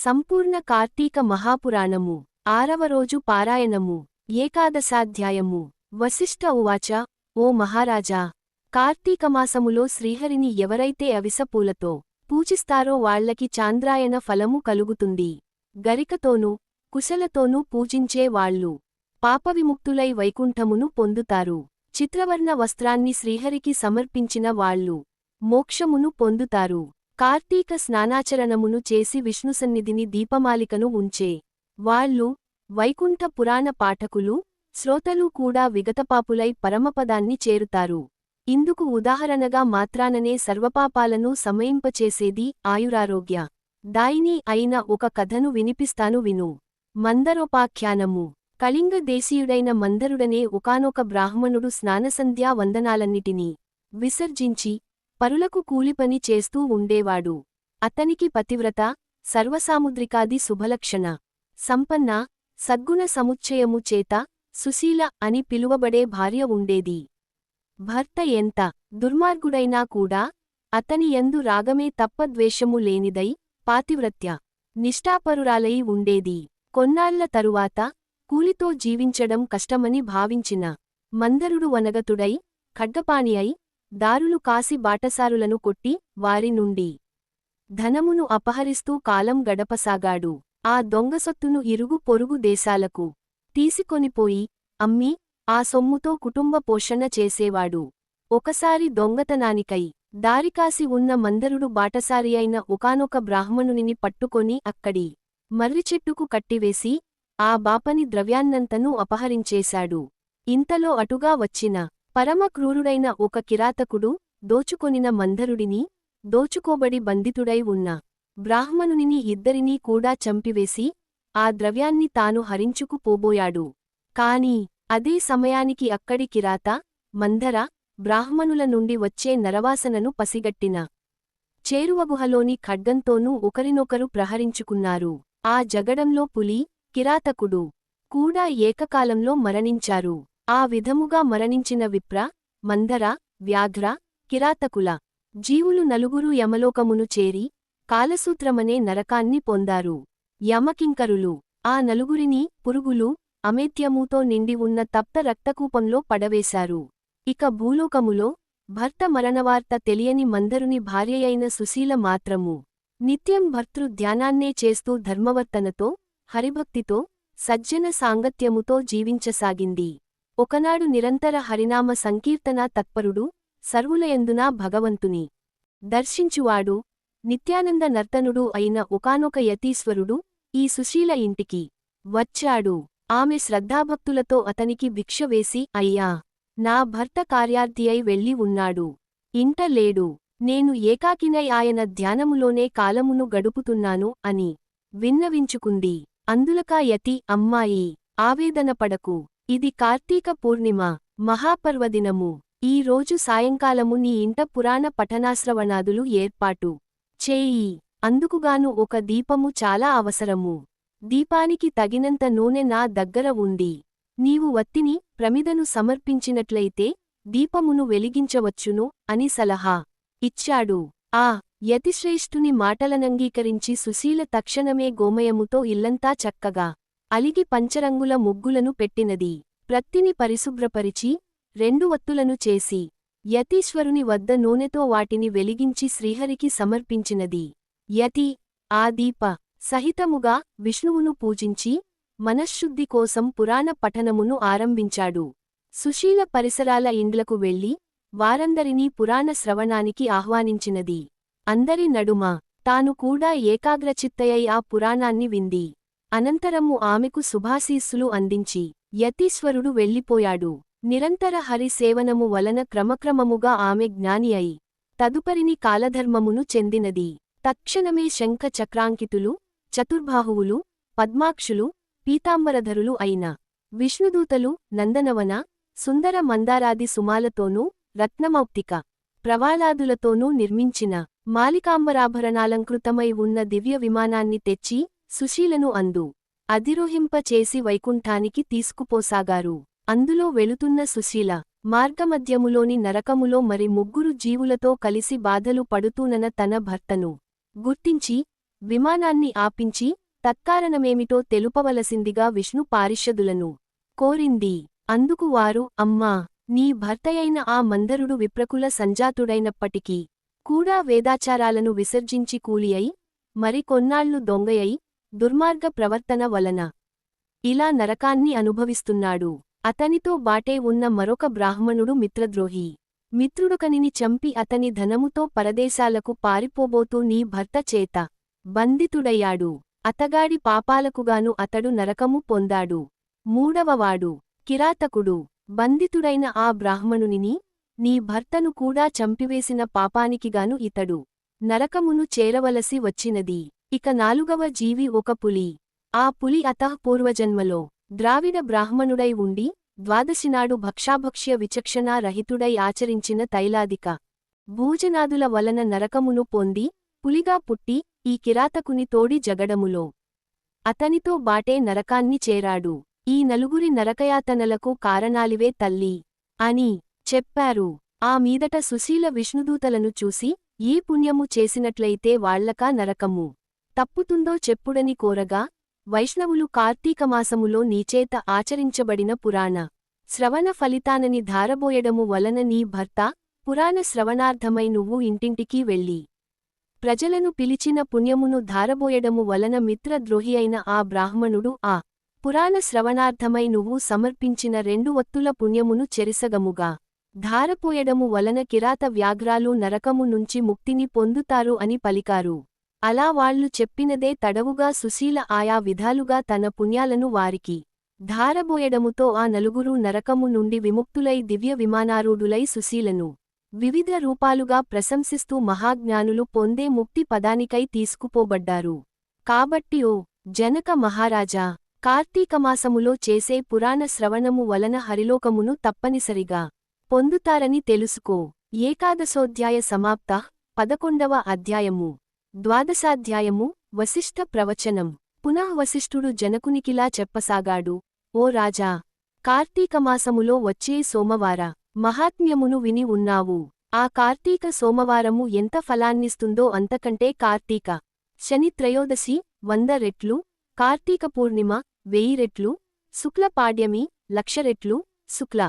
సంపూర్ణ కార్తీక మహాపురాణము ఆరవ రోజు పారాయణము ఏకాదశాధ్యాయము. వశిష్ఠ ఉవాచ ఓ మహారాజా! కార్తీకమాసములో శ్రీహరిని ఎవరైతే అవిసపూలతో పూజిస్తారో వాళ్ళకి చాంద్రాయణ ఫలము కలుగుతుంది. గరికతోనూ కుశలతోనూ పూజించే వాళ్ళు పాపవిముక్తులై వైకుంఠమును పొందుతారు. చిత్రవర్ణ వస్త్రాన్ని శ్రీహరికి సమర్పించిన వాళ్ళు మోక్షమును పొందుతారు. కార్తీక స్నానాచరణమును చేసి విష్ణుసన్నిధిని దీపమాలికను ఉంచే. వాళ్ళు వైకుంఠ పురాణ పాఠకులు శ్రోతలు కూడా విగతపాపులై పరమపదాన్ని చేరుతారు. ఇందుకు ఉదాహరణగా మాత్రాననే సర్వపాపాలను సమయింపచేసేది ఆయురారోగ్య. దాయిని అయిన ఒక కథను వినిపిస్తాను విను. మందరోపాఖ్యానము. కళింగ దేశీయుడైన మందరుడనే ఒకానొక బ్రాహ్మణుడు స్నానసంధ్యా వందనాలన్నిటినీ విసర్జించి పరులకు కూలిపని చేస్తూ ఉండేవాడు. అతనికి పతివ్రత సర్వసాముద్రికాది శుభలక్షణ. సంపన్న సద్గుణ సముచ్చయము చేత సుశీల అని పిలువబడే భార్య ఉండేది. భర్త ఎంత దుర్మార్గుడైనా కూడా అతని యందు రాగమే తప్ప ద్వేషము లేనిదై పాతివ్రత్య నిష్ఠాపరురాలై ఉండేది. కొన్నాళ్ళ తరువాత కూలితో జీవించడం కష్టమని భావించిన మందరుడు వనగతుడై ఖడ్గపాణి అయి దారులు కాసి బాటసారులను కొట్టి వారి నుండి ధనమును అపహరిస్తూ కాలం గడపసాగాడు. ఆ దొంగసొత్తును ఇరుగు పొరుగు దేశాలకు తీసుకొనిపోయి అమ్మి ఆ సొమ్ముతో కుటుంబ పోషణ చేసేవాడు. ఒకసారి దొంగతనానికై దారికాసి ఉన్న మందరుడు బాటసారి అయిన ఒకానొక బ్రాహ్మణునిని పట్టుకొని అక్కడి మర్రిచెట్టుకు కట్టివేసి ఆ బాపని ద్రవ్యాన్నంతనూ అపహరించేశాడు. ఇంతలో అటుగా వచ్చిన పరమ క్రూరుడైన ఒక కిరాతకుడు దోచుకొనిన మందరుడిని దోచుకోబడి బంధితుడై ఉన్న బ్రాహ్మణునిని ఇద్దరినీ కూడా చంపివేసి ఆ ద్రవ్యాన్ని తాను హరించుకుపోబోయాడు. కాని అదే సమయానికి అక్కడి కిరాత మందర బ్రాహ్మణుల నుండి వచ్చే నరవాసనను పసిగట్టిన చేరువగుహలోని ఖడ్గంతోనూ ఒకరినొకరు ప్రహరించుకున్నారు. ఆ జగడంలో పులి కిరాతకుడు కూడా ఏకకాలంలో మరణించారు. ఆ విధముగా మరణించిన విప్ర మందర వ్యాఘ్ర కిరాతకుల జీవులు నలుగురు యమలోకమును చేరి కాలసూత్రమనే నరకాన్ని పొందారు. యమకింకరులు ఆ నలుగురిని పురుగులు అమేత్యముతో నిండి ఉన్న తప్త రక్తకూపంలో పడవేశారు. ఇక భూలోకములో భర్త మరణవార్త తెలియని మందరుని భార్యయైన సుశీల మాత్రము. నిత్యం భర్తృ ధ్యానాన్నే చేస్తూ ధర్మవర్తనతో హరిభక్తితో సజ్జన సాంగత్యముతో జీవించసాగింది. ఒకనాడు నిరంతర హరినామ సంకీర్తనా తత్పరుడు సర్వులయందునా భగవంతుని దర్శించువాడు నిత్యానంద నర్తనుడు అయిన ఒకానొక యతీశ్వరుడు ఈ సుశీల ఇంటికి వచ్చాడు. ఆమె శ్రద్ధాభక్తులతో అతనికి భిక్ష వేసి అయ్యా నా భర్త కార్యార్థి అయి వెళ్ళి ఉన్నాడు. ఇంట లేడు. నేను ఏకాకినై ఆయన ధ్యానములోనే కాలమును గడుపుతున్నాను అని విన్నవించుకుంది. అందులకా యతి అమ్మాయి ఆవేదనపడకు ఇది కార్తీక పూర్ణిమ మహాపర్వదినము. ఈ రోజు సాయంకాలము నీ ఇంట పురాణ పఠనాశ్రవణాదులు ఏర్పాటు చేయి. అందుకుగాను ఒక దీపము చాలా అవసరము. దీపానికి తగినంత నూనె నా దగ్గర ఉంది. నీవు వత్తిని ప్రమిదను సమర్పించినట్లయితే దీపమును వెలిగించవచ్చును అని సలహా ఇచ్చాడు. ఆ యతిశ్రేష్ఠుని మాటలనంగీకరించి సుశీల తక్షణమే గోమయముతో ఇల్లంతా చక్కగా అలిగి పంచరంగుల ముగ్గులను పెట్టినది. ప్రత్తిని పరిశుభ్రపరిచి రెండు వత్తులను చేసి యతీశ్వరుని వద్ద నూనెతో వాటిని వెలిగించి శ్రీహరికి సమర్పించినది. యతి ఆ దీప సహితముగా విష్ణువును పూజించి మనశ్శుద్ధి కోసం పురాణ పఠనమును ఆరంభించాడు. సుశీల పరిసరాల ఇండ్లకు వెళ్ళి వారందరినీ పురాణ శ్రవణానికి ఆహ్వానించినది. అందరి నడుమ తాను కూడా ఏకాగ్రచిత్తయై ఆ పురాణాన్ని వింది. అనంతరము ఆమెకు శుభాశీస్సులు అందించి యతీశ్వరుడు వెళ్ళిపోయాడు. నిరంతర హరిసేవనము వలన క్రమక్రమముగా ఆమె జ్ఞాని అయి తదుపరిని కాలధర్మమును చెందినది. తక్షణమే శంఖ చక్రాంకితులు చతుర్బాహువులు పద్మాక్షులు పీతాంబరధరులు అయిన విష్ణుదూతలు నందనవన సుందర మందారాది సుమాలతోనూ రత్నమౌక్తిక ప్రవాళాదులతోనూ నిర్మించిన మాలికాంబరాభరణాలంకృతమై ఉన్న దివ్య విమానాన్ని తెచ్చి సుశీలను అందు అధిరోహింపచేసి వైకుంఠానికి తీసుకుపోసాగారు. అందులో వెళుతున్న సుశీల మార్గమధ్యములోని నరకములో మరి ముగ్గురు జీవులతో కలిసి బాధలు పడుతూనన తన భర్తను గుర్తించి విమానాన్ని ఆపించి తత్కారణమేమిటో తెలుపవలసిందిగా విష్ణు పారిషదులను కోరింది. అందుకు వారు అమ్మా నీ భర్తయైన ఆ మందరుడు విప్రకుల సంజాతుడైనప్పటికీ కూడా వేదాచారాలను విసర్జించి కూలి అయి మరి దొంగయై దుర్మార్గ ప్రవర్తన వలన. ఇలా నరకాన్ని అనుభవిస్తున్నాడు. అతనితో బాటే ఉన్న మరొక బ్రాహ్మణుడు మిత్రద్రోహి. మిత్రుడుకనిని చంపి అతని ధనముతో పరదేశాలకు పారిపోబోతూ నీ భర్త చేత బంధితుడయ్యాడు. అతగాడి పాపాలకుగాను అతడు నరకము పొందాడు. మూడవవాడు కిరాతకుడు. బంధితుడైన ఆ బ్రాహ్మణునిని నీ భర్తను కూడా చంపివేసిన పాపానికిగాను ఇతడు నరకమును చేరవలసి వచ్చినది. ఇక నాలుగవ జీవి ఒక పులి. ఆ పులి అతః పూర్వజన్మలో. ద్రావిడ బ్రాహ్మణుడై ఉండి ద్వాదశినాడు భక్షాభక్ష్య విచక్షణా రహితుడై ఆచరించిన తైలాదిక. భూజనాదుల వలన నరకమును పొంది పులిగా పుట్టి ఈ కిరాతకుని తోడి జగడములో. అతనితో బాటే నరకాన్ని చేరాడు. ఈ నలుగురి నరకయాతనలకు కారణాలివే తల్లి. అని చెప్పారు. ఆ మీదట సుశీల విష్ణుదూతలను చూసి ఏ పుణ్యము చేసినట్లయితే వాళ్ళకా నరకము? తప్పుతుందో చెప్పుడని కోరగా వైష్ణవులు కార్తీకమాసములో నీచేత ఆచరించబడిన పురాణ. శ్రవణ ఫలితానని ధారబోయడము వలన నీ భర్త పురాణ శ్రవణార్థమై నువ్వు ఇంటింటికీ వెళ్ళి ప్రజలను పిలిచిన పుణ్యమును ధారబోయడము వలన మిత్రద్రోహి అయిన ఆ బ్రాహ్మణుడు ఆ పురాణ శ్రవణార్థమై నువ్వు సమర్పించిన రెండు ఒత్తుల పుణ్యమును చెరిసగముగా ధారపోయడము వలన కిరాత వ్యాఘ్రాలు నరకము నుంచి ముక్తిని పొందుతారు అని పలికారు. అలా వాళ్ళు చెప్పినదే తడవుగా సుశీల ఆయా విధాలుగా తన పుణ్యాలను వారికి ధారబోయడముతో ఆ నలుగురు నరకము నుండి విముక్తులై దివ్య విమానారూఢులై సుశీలను వివిధ రూపాలుగా ప్రశంసిస్తూ మహాజ్ఞానులు పొందే ముక్తి పదానికై తీసుకుపోబడ్డారు. కాబట్టి ఓ జనక మహారాజా కార్తీకమాసములో చేసే పురాణ శ్రవణము వలన హరిలోకమును తప్పనిసరిగా పొందుతారని తెలుసుకో. ఏకాదశోధ్యాయ సమాప్త పదకొండవ అధ్యాయము. ద్వాదశాధ్యాయము వశిష్ఠ ప్రవచనం. పునః వశిష్ఠుడు జనకునికిలా చెప్పసాగాడు ఓ రాజా కార్తీకమాసములో వచ్చే సోమవార మహాత్మ్యమును విని ఉన్నావు. ఆ కార్తీక సోమవారము ఎంత ఫలాన్నిస్తుందో అంతకంటే కార్తీక. శని త్రయోదశి వంద రెట్లు కార్తీక పూర్ణిమ వెయ్యి రెట్లు శుక్ల పాడ్యమి లక్ష రెట్లు శుక్ల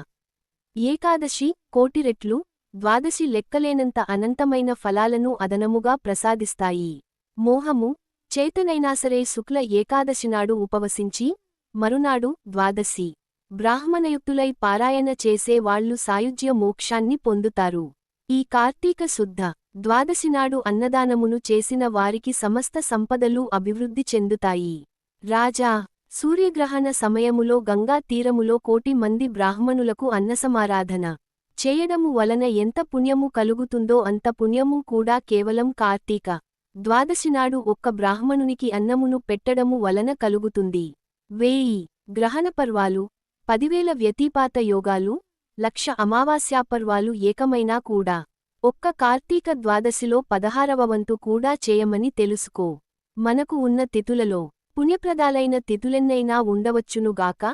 ఏకాదశి కోటి రెట్లు ద్వాదశి లెక్కలేనంత అనంతమైన ఫలాలను అదనముగా ప్రసాదిస్తాయి. మోహము చేతనైనాసరే శుక్ల ఏకాదశినాడు ఉపవసించి మరునాడు ద్వాదశి. బ్రాహ్మణయుక్తులై పారాయణ చేసే వాళ్ళు సాయుజ్య మోక్షాన్ని పొందుతారు. ఈ కార్తీక శుద్ధ ద్వాదశినాడు అన్నదానమును చేసిన వారికి సమస్త సంపదలు అభివృద్ధి చెందుతాయి. రాజా సూర్యగ్రహణ సమయములో గంగా తీరములో కోటి మంది బ్రాహ్మణులకు అన్నసమారాధన. చేయడము వలన ఎంత పుణ్యము కలుగుతుందో అంత పుణ్యము కూడా కేవలం కార్తీక ద్వాదశినాడు ఒక్క బ్రాహ్మణునికి అన్నమును పెట్టడము వలన కలుగుతుంది. వేయి గ్రహణపర్వాలు పదివేల వ్యతిపాత యోగాలు లక్ష అమావాస్యాపర్వాలు ఏకమైనా కూడా. ఒక్క కార్తీక ద్వాదశిలో పదహారవ వంతు కూడా చేయమని తెలుసుకో. మనకు ఉన్న తిథులలో పుణ్యప్రదాలైన తిథులెన్నైనా ఉండవచ్చునుగాక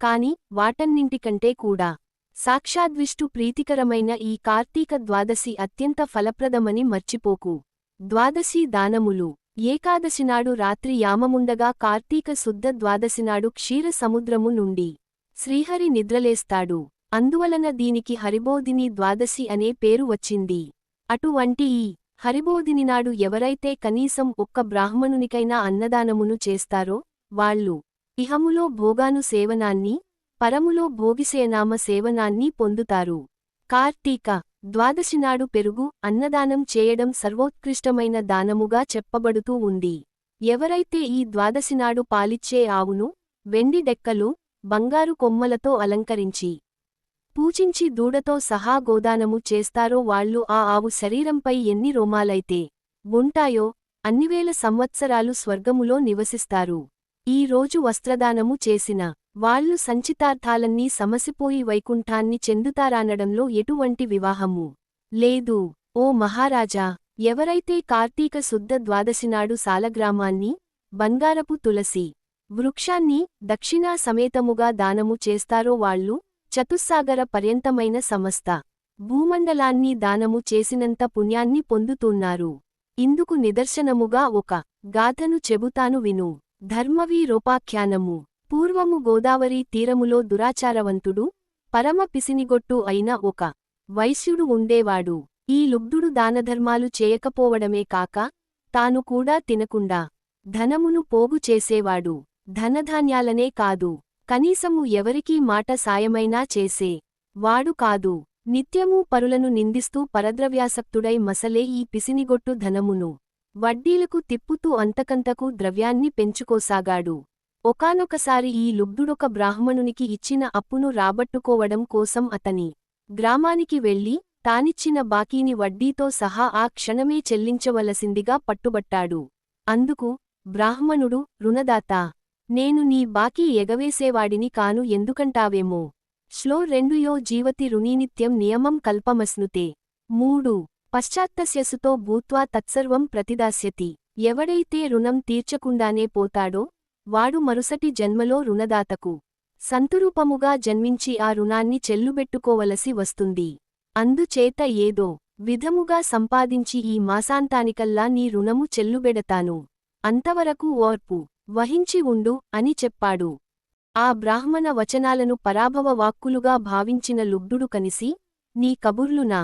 కాని వాటన్నింటికంటే కూడా. సాక్షాద్విష్టు ప్రీతికరమైన ఈ కార్తీక ద్వాదశి అత్యంత ఫలప్రదమని మర్చిపోకు. ద్వాదశీ దానములు. ఏకాదశినాడు రాత్రి యామముండగా కార్తీక శుద్ధ ద్వాదశినాడు క్షీర సముద్రము నుండి శ్రీహరి నిద్రలేస్తాడు. అందువలన దీనికి హరిబోధిని ద్వాదశి అనే పేరు వచ్చింది. అటువంటి ఈ హరిబోధినినాడు ఎవరైతే కనీసం ఒక్క బ్రాహ్మణునికైనా అన్నదానమును చేస్తారో వాళ్ళు ఇహములో భోగాను సేవనాన్ని పరములో భోగిసేనామ సేవనాన్ని పొందుతారు. కార్తీక ద్వాదశినాడు పెరుగు అన్నదానం చేయడం సర్వోత్కృష్టమైన దానముగా చెప్పబడుతూ ఉంది. ఎవరైతే ఈ ద్వాదశినాడు పాలిచ్చే ఆవును వెండి డెక్కలు బంగారు కొమ్మలతో అలంకరించి పూజించి దూడతో సహా గోదానము చేస్తారో వాళ్ళు ఆ ఆవు శరీరంపై ఎన్ని రోమాలైతే ఉంటాయో అన్నివేల సంవత్సరాలు స్వర్గములో నివసిస్తారు. ఈ రోజు వస్త్రదానము చేసిన వాళ్ళు సంచితార్థాలన్నీ సమసిపోయి వైకుంఠాన్ని చెందుతారానడంలో ఎటువంటి వివాహము లేదు. ఓ మహారాజా ఎవరైతే కార్తీక శుద్ధ ద్వాదశినాడు సాలగ్రామాన్ని బంగారపు తులసి వృక్షాన్ని దక్షిణా సమేతముగా దానము చేస్తారో వాళ్ళు చతుస్సాగర పర్యంతమైన సమస్త భూమండలాన్ని దానము చేసినంత పుణ్యాన్ని పొందుతున్నారు. ఇందుకు నిదర్శనముగా ఒక గాథను చెబుతాను విను. ధర్మవీరోపాఖ్యానము. పూర్వము గోదావరి తీరములో దురాచారవంతుడు పరమ పిసినిగొట్టు అయిన ఒక వైశ్యుడు ఉండేవాడు. ఈ లుబ్ధుడు దానధర్మాలు చేయకపోవడమే కాక తాను కూడా తినకుండా ధనమును పోగు చేసేవాడు. ధనధాన్యాలనే కాదు కనీసము ఎవరికీ మాట సాయమైనా చేసే వాడు కాదు. నిత్యమూ పరులను నిందిస్తూ పరద్రవ్యాసక్తుడై మసలే ఈ పిసినిగొట్టు ధనమును వడ్డీలకు తిప్పుతూ అంతకంతకు ద్రవ్యాన్ని పెంచుకోసాగాడు. ఒకానొకసారి ఈ లుబ్ధుడొక బ్రాహ్మణునికి ఇచ్చిన అప్పును రాబట్టుకోవడం కోసం అతని గ్రామానికి వెళ్ళి తానిచ్చిన బాకీని వడ్డీతో సహా ఆ క్షణమే చెల్లించవలసిందిగా పట్టుబట్టాడు. అందుకు బ్రాహ్మణుడు రుణదాత! నేను నీ బాకీ ఎగవేసేవాడిని కాను ఎందుకంటావేమో? శ్లో రెండుయో జీవతి రుణీనిత్యం నియమం కల్పమస్నుతే మూడు. పశ్చాత్తస్యసుతో భూత్వా తత్సర్వం ప్రతిదాస్యతి. ఎవడైతే రుణం తీర్చకుండానే పోతాడో వాడు మరుసటి జన్మలో రుణదాతకు సంతురూపముగా జన్మించి ఆ రుణాన్ని చెల్లుబెట్టుకోవలసి వస్తుంది. అందుచేత ఏదో విధముగా సంపాదించి ఈ మాసాంతానికల్లా నీ రుణము చెల్లుబెడతాను. అంతవరకు ఓర్పు వహించి ఉండు అని చెప్పాడు. ఆ బ్రాహ్మణ వచనాలను పరాభవ వాక్కులుగా భావించిన లుబ్ధుడు కనిసి నీ కబుర్లు నా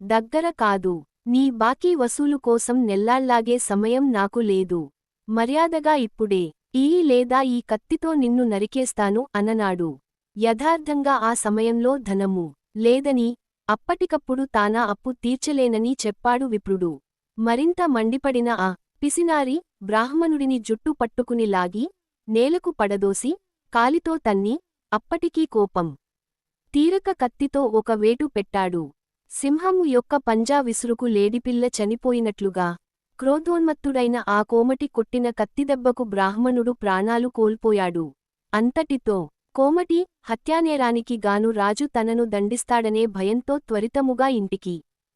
దగ్గర కాదు. నీ బాకీ వసూలు కోసం నెల్లాళ్ళాగే సమయం నాకు లేదు. మర్యాదగా ఇప్పుడే ఈ లేదా ఈ కత్తితో నిన్ను నరికేస్తాను అననాడు. యథార్థంగా ఆ సమయంలో ధనము లేదని అప్పటికప్పుడు తానా అప్పు తీర్చలేనని చెప్పాడు విప్రుడు. మరింత మండిపడిన ఆ పిసినారి బ్రాహ్మణుడిని జుట్టు పట్టుకుని లాగి నేలకు పడదోసి కాలితో తన్ని అప్పటికీ కోపం తీరక కత్తితో ఒక వేటు పెట్టాడు. సింహము యొక్క పంజా విసురుకు లేడిపిల్ల చనిపోయినట్లుగా క్రోధోన్మత్తుడైన ఆ కోమటి కొట్టిన కత్తిదెబ్బకు బ్రాహ్మణుడు ప్రాణాలు కోల్పోయాడు. అంతటితో కోమటి హత్యానేరానికి గాను రాజు తనను దండిస్తాడనే భయంతో త్వరితముగా ఇంటికి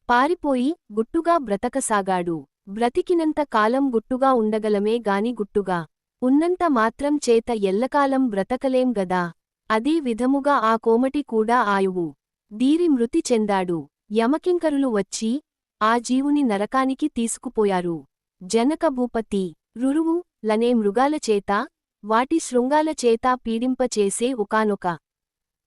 పారిపోయి గుట్టుగా బ్రతకసాగాడు. బ్రతికినంత కాలం గుట్టుగా ఉండగలమే గాని గుట్టుగా ఉన్నంత మాత్రం చేత ఎల్లకాలం బ్రతకలేం గదా. అదే విధముగా ఆ కోమటి కూడా ఆయువు. దీరి మృతి చెందాడు. యమకింకరులు వచ్చి ఆ జీవుని నరకానికి తీసుకుపోయారు. జనక భూపతి రురువు లనే మృగాల చేత వాటి శృంగాల చేత పీడింపచేసే ఒకానొక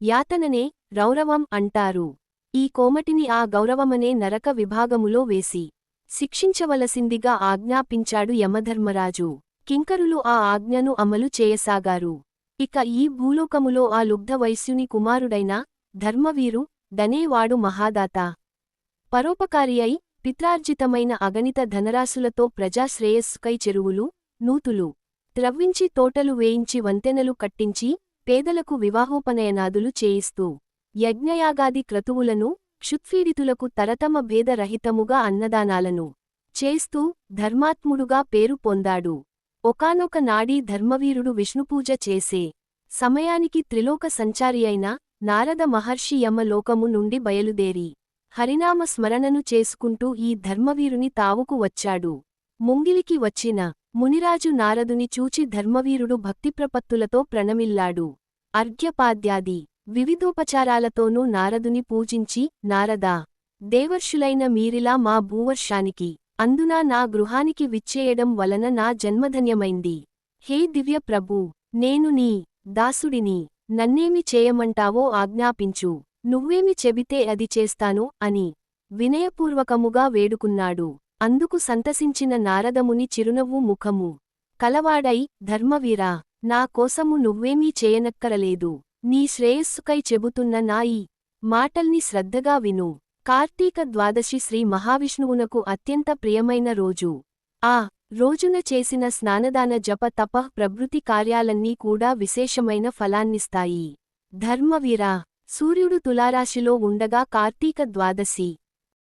యాతననే రౌరవం అంటారు. ఈ కోమటిని ఆ గౌరవమనే నరక విభాగములో వేసి శిక్షించవలసిందిగా ఆజ్ఞాపించాడు యమధర్మరాజు. కింకరులు ఆ ఆజ్ఞను అమలు చేయసాగారు. ఇక ఈ భూలోకములో ఆ లుబ్ధ వైశ్యుని కుమారుడైన ధర్మవీరు దనేవాడు మహాదాత. పరోపకారి అయి పిత్రార్జితమైన అగణిత ధనరాశులతో ప్రజాశ్రేయస్సుకై చెరువులు నూతులు త్రవ్వించి తోటలు వేయించి వంతెనలు కట్టించి పేదలకు వివాహోపనయనాదులు చేయిస్తూ యజ్ఞయాగాది క్రతువులను క్షుత్పీడితులకు తరతమ భేదరహితముగా అన్నదానాలను చేస్తూ ధర్మాత్ముడుగా పేరు పొందాడు. ఒకానొక నాడీ ధర్మవీరుడు విష్ణుపూజ చేసే సమయానికి త్రిలోక సంచారి అయిన నారద మహర్షి యమలోకము నుండి బయలుదేరి హరినామ స్మరణను చేసుకుంటూ ఈ ధర్మవీరుని తావుకు వచ్చాడు. ముంగిలికి వచ్చిన మునిరాజు నారదుని చూచి ధర్మవీరుడు భక్తిప్రపత్తులతో ప్రణమిల్లాడు. అర్ఘ్యపాద్యాది వివిధోపచారాలతోనూ నారదుని పూజించి నారదా దేవర్షులైన మీరిలా మా భూవర్షానికి అందునా నా గృహానికి విచ్చేయడం వలన నా జన్మధన్యమైంది. హే దివ్య ప్రభూ నేను నీ దాసుడిని నన్నేమి చేయమంటావో ఆజ్ఞాపించు. నువ్వేమి చెబితే అది చేస్తాను అని వినయపూర్వకముగా వేడుకున్నాడు. అందుకు సంతసించిన నారదముని చిరునవ్వు ముఖము కలవాడై ధర్మవీరా నా కోసము నువ్వేమీ చేయనక్కరలేదు. నీ శ్రేయస్సుకై చెబుతున్న నా ఈ మాటల్ని శ్రద్ధగా విను. కార్తీక ద్వాదశి శ్రీ మహావిష్ణువునకు అత్యంత ప్రియమైన రోజు. ఆ రోజున చేసిన స్నానదాన జప తపః ప్రభృతి కార్యాలన్నీ కూడా విశేషమైన ఫలాన్నిస్తాయి. ధర్మవీరా సూర్యుడు తులారాశిలో ఉండగా కార్తీక ద్వాదశి.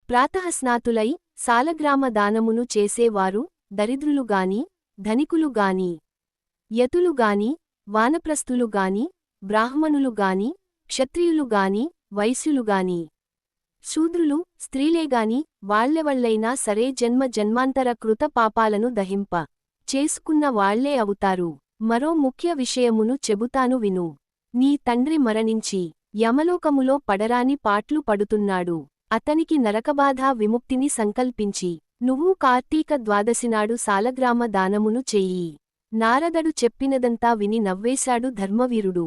ప్రాతఃస్నాతులై సాలగ్రామ దానమును చేసేవారు దరిద్రులుగాని ధనికులుగాని యతులుగాని వానప్రస్థులుగాని బ్రాహ్మణులుగాని క్షత్రియులుగాని వైశ్యులుగాని శూద్రులు స్త్రీలేగాని వాళ్ళెవళ్ళైనా సరే జన్మ జన్మాంతర కృత పాపాలను దహింప చేసుకున్న వాళ్ళే అవుతారు. మరో ముఖ్య విషయమును చెబుతాను విను. నీ తండ్రి మరణించి యమలోకములో పడరాని పాట్లు పడుతున్నాడు. అతనికి నరకబాధ విముక్తిని సంకల్పించి నువ్వు కార్తీక ద్వాదశినాడు సాలగ్రామ దానమును చెయ్యి నారదడు చెప్పినదంతా విని నవ్వేశాడు ధర్మవీరుడు.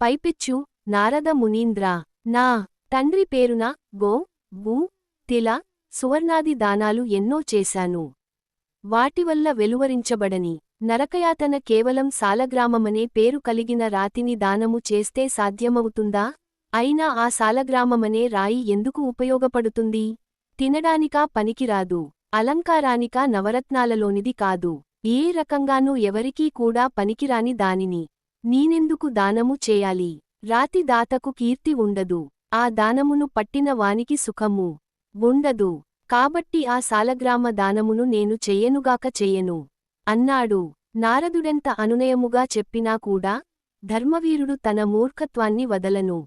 పైపెచ్చు నారద మునీంద్ర నా తండ్రి పేరున గో బూ తిల సువర్ణాది దానాలు ఎన్నో చేశాను. వాటివల్ల వెలువరించబడని నరకయాతన కేవలం సాలగ్రామమనే పేరు కలిగిన రాతిని దానము చేస్తే సాధ్యమవుతుందా? అయినా ఆ సాలగ్రామమనే రాయి ఎందుకు ఉపయోగపడుతుంది? తినడానికా పనికిరాదు. అలంకారానికా నవరత్నాలలోనిది కాదు. ఏ రకంగానూ ఎవరికీ కూడా పనికిరాని దానిని. నీనెందుకు దానము చేయాలి? రాతి దాతకు కీర్తి ఉండదు. ఆ దానమును పట్టిన వానికి సుఖము ఉండదు. కాబట్టి ఆ సాలగ్రామ దానమును నేను చెయ్యనుగాక చెయ్యను అన్నాడు. నారదుడెంత అనునయముగా చెప్పినా కూడా ధర్మవీరుడు తన మూర్ఖత్వాన్ని వదలను.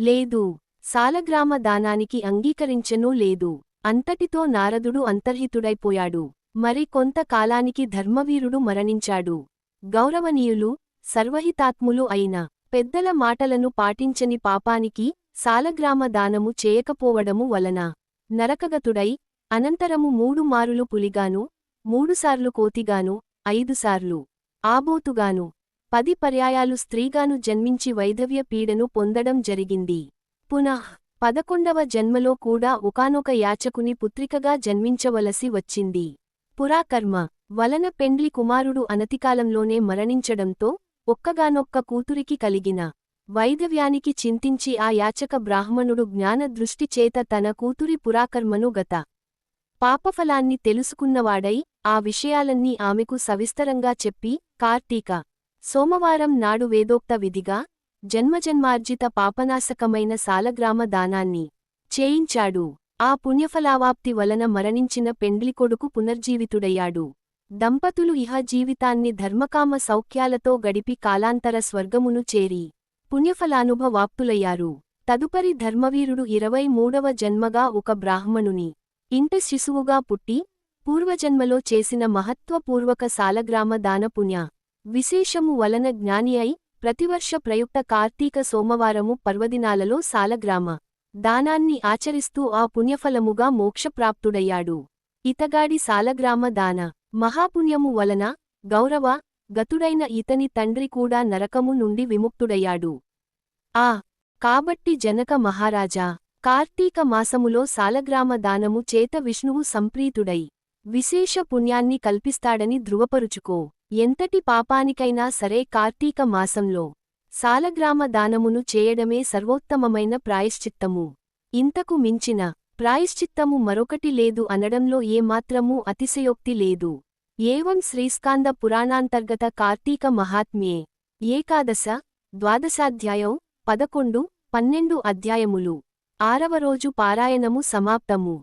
లేదు సాలగ్రామ దానానికి అంగీకరించనూ లేదు. అంతటితో నారదుడు అంతర్హితుడైపోయాడు. మరి కొంత కాలానికి ధర్మవీరుడు మరణించాడు. గౌరవనీయులు సర్వహితాత్ములు అయిన పెద్దల మాటలను పాటించని పాపానికి సాలగ్రామ దానము చేయకపోవడము వలన నరకగతుడై అనంతరము మూడు మారులు పులిగాను మూడుసార్లు కోతిగాను ఐదుసార్లు ఆబోతుగాను పది పర్యాయాలు స్త్రీగాను జన్మించి వైధవ్య పీడను పొందడం జరిగింది. పునః పదకొండవ జన్మలో కూడా ఒకానొక యాచకుని పుత్రికగా జన్మించవలసి వచ్చింది. పురాకర్మ వలన పెండ్లి కుమారుడు అనతికాలంలోనే మరణించడంతో ఒక్కగానొక్క కూతురికి కలిగిన వైధవ్యానికి చింతించి ఆ యాచక బ్రాహ్మణుడు జ్ఞానదృష్టి చేత తన కూతురి పురాకర్మను గత పాపఫలాన్ని తెలుసుకున్నవాడై ఆ విషయాలన్నీ ఆమెకు సవిస్తరంగా చెప్పి కార్తీక సోమవారం నాడు వేదోక్త విధిగా జన్మజన్మార్జిత పాపనాశకమైన సాలగ్రామ దానాన్ని చేయించాడు. ఆ పుణ్యఫలావాప్తి వలన మరణించిన పెండ్లికొడుకు పునర్జీవితుడయ్యాడు. దంపతులు ఇహ జీవితాన్ని ధర్మకామ సౌఖ్యాలతో గడిపి కాలాంతర స్వర్గమును చేరి పుణ్యఫలానుభవాప్తులయ్యారు. తదుపరి ధర్మవీరుడు ఇరవై మూడవ జన్మగా ఒక బ్రాహ్మణుని ఇంట శిశువుగా పుట్టి పూర్వజన్మలో చేసిన మహత్వపూర్వక సాలగ్రామ దానపుణ్య విశేషము వలన జ్ఞాని అయి ప్రతివర్ష ప్రయుక్త కార్తీక సోమవారము పర్వదినాలలో సాలగ్రామ దానాన్ని ఆచరిస్తూ ఆ పుణ్యఫలముగా మోక్షప్రాప్తుడయ్యాడు. ఇతగాడి సాలగ్రామ దాన మహాపుణ్యము వలన గౌరవ గతుడైన ఇతని తండ్రి కూడా నరకము నుండి విముక్తుడయ్యాడు. ఆ కాబట్టి జనక మహారాజా కార్తీక మాసములో సాలగ్రామ దానము చేత విష్ణువు సంప్రీతుడై విశేష పుణ్యాన్ని కల్పిస్తాడని ధృవపరుచుకో. ఎంతటి పాపానికైనా సరే కార్తీక మాసంలో సాలగ్రామ దానమును చేయడమే సర్వోత్తమమైన ప్రాయశ్చిత్తము. ఇంతకు మించిన ప్రాయశ్చిత్తము మరొకటి లేదు అనడంలో ఏమాత్రమూ అతిశయోక్తి లేదు. ఏవం శ్రీస్కాంద పురాణాంతర్గత కార్తీక మహాత్మ్యే. ఏకాదశ ద్వాదశాధ్యాయం పదకొండు పన్నెండు అధ్యాయములు. ఆరవ రోజు పారాయణము సమాప్తము.